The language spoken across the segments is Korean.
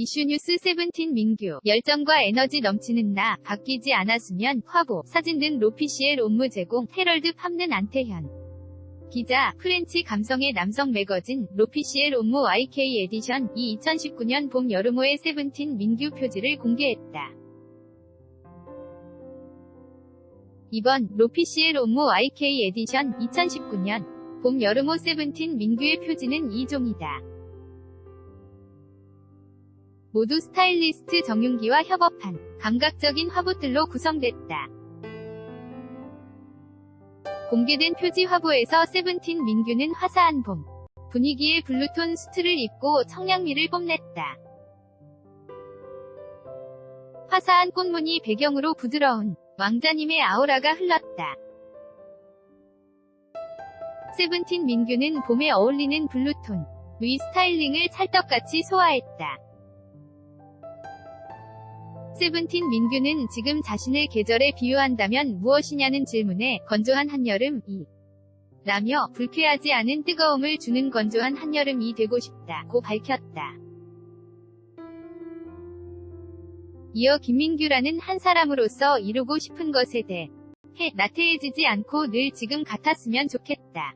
이슈뉴스 세븐틴 민규. 열정과 에너지 넘치는 나. 바뀌지 않았으면 화보. 사진 등 로피시엘 업무 제공. 헤럴드 팝는 안태현. 기자. 프렌치 감성의 남성 매거진. 로피시엘 업무 YK 에디션. 이 2019년 봄 여름호의 세븐틴 민규 표지를 공개했다. 이번 로피시엘 업무 YK 에디션 2019년 봄 여름호 세븐틴 민규의 표지는 2종이다. 모두 스타일리스트 정윤기와 협업한 감각적인 화보들로 구성됐다. 공개된 표지 화보에서 세븐틴 민규는 화사한 봄 분위기의 블루톤 수트를 입고 청량미를 뽐냈다. 화사한 꽃무늬 배경으로 부드러운 왕자님의 아우라가 흘렀다. 세븐틴 민규는 봄에 어울리는 블루톤, 위 스타일링을 찰떡같이 소화했다. 세븐틴 민규는 지금 자신을 계절에 비유한다면 무엇이냐는 질문에 건조한 한여름 이 라며 불쾌하지 않은 뜨거움을 주는 건조한 한여름이 되고 싶다고 밝혔다. 이어 김민규라는 한 사람으로서 이루고 싶은 것에 대해 나태해지지 않고 늘 지금 같았으면 좋겠다.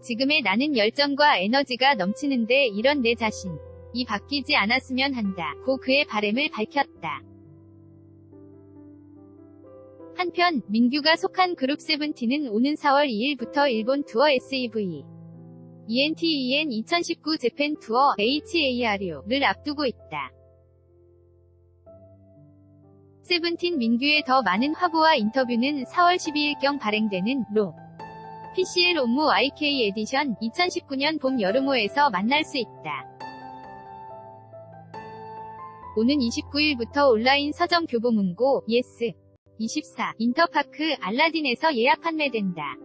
지금의 나는 열정과 에너지가 넘치는데 이런 내 자신. 이 바뀌지 않았으면 한다. 고 그의 바램을 밝혔다. 한편 민규가 속한 그룹 세븐틴은 오는 4월 2일부터 일본 투어 SEV ENTEN 2019 재팬 투어 HARU를 앞두고 있다. 세븐틴 민규의 더 많은 화보와 인터뷰는 4월 12일경 발행되는 로 PCL 업무 YK 에디션 2019년 봄 여름호에서 만날 수 있다. 오는 29일부터 온라인 서점 교보문고 예스 24 인터파크 알라딘에서 예약 판매된다.